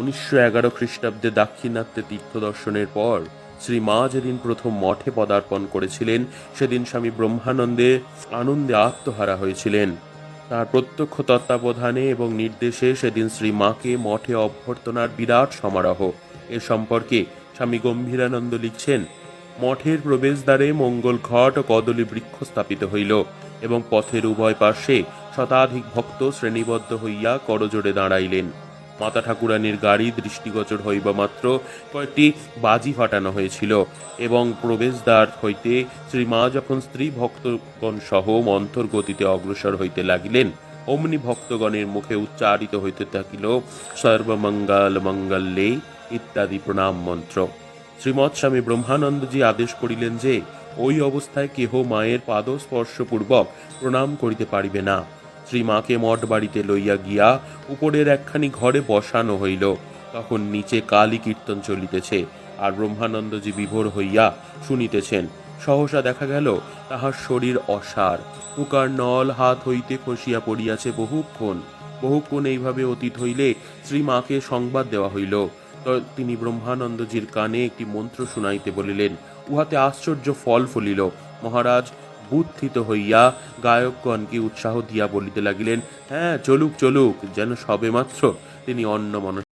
উনিশশো এগারো খ্রিস্টাব্দে দাক্ষিণাত্যে তীর্থ দর্শনের পর শ্রী মা যেদিন প্রথম মঠে পদার্পণ করেছিলেন, সেদিন স্বামী ব্রহ্মানন্দে আনন্দে আত্মহারা হয়েছিলেন। তার প্রত্যক্ষ তত্ত্বাবধানে এবং নির্দেশে সেদিন শ্রী মাকে মঠে অভ্যর্থনার বিরাট সমারোহ। এ সম্পর্কে স্বামী গম্ভীরানন্দ লিখছেন, মঠের প্রবেশদ্বারে মঙ্গল ঘট ও কদলী বৃক্ষ স্থাপিত হইল এবং পথের উভয় পার্শ্বে শতাধিক ভক্ত শ্রেণীবদ্ধ হইয়া করজোড়ে দাঁড়াইলেন। মাতা ঠাকুরানীর গাড়ি দৃষ্টিগোচর হইবা মাত্র কয়েকটি বাজি ফাটানো হয়েছিল এবং প্রবেশদ্বার হইতে শ্রীমা যখন স্ত্রী ভক্তগণ সহ মন্থর গতিতে অগ্রসর হইতে লাগিলেন, অমনি ভক্তগণের মুখে উচ্চারিত হইতে থাকিল, সর্বমঙ্গল মঙ্গলে ইত্যাদি প্রণাম মন্ত্র। শ্রীমৎ স্বামী ব্রহ্মানন্দজি আদেশ করিলেন যে, ওই অবস্থায় কেহ মায়ের পাদস্পর্শপূর্বক প্রণাম করিতে পারিবে না। শ্রীমাকে মঠ বাড়িতে লইয়া গিয়া উপরের একখানি ঘরে বসানো হইল। তখন নিচে কালী কীর্তন চলিতেছে আর ব্রহ্মানন্দজি বিভোর হইয়া শুনিতেছেন। সহসা দেখা গেল, তাহার শরীর অসার। মুকার নল হাত হইতে খসিয়া পড়িয়াছে বহুক্ষণ। বহুক্ষণ এইভাবে অতীত হইলে শ্রীমাকে সংবাদ দেওয়া হইল। তিনি ব্রহ্মানন্দজির কানে একটি মন্ত্র শুনাইতে বলিলেন, উহাতে আশ্চর্য ফল ফলিল। মহারাজ বুদ্ধিত হইয়া গায়কগণকে উৎসাহ দিয়া বলিতে লাগিলেন হ্যাঁ চলুক চলুক যেন সবেমাত্র তিনি অন্য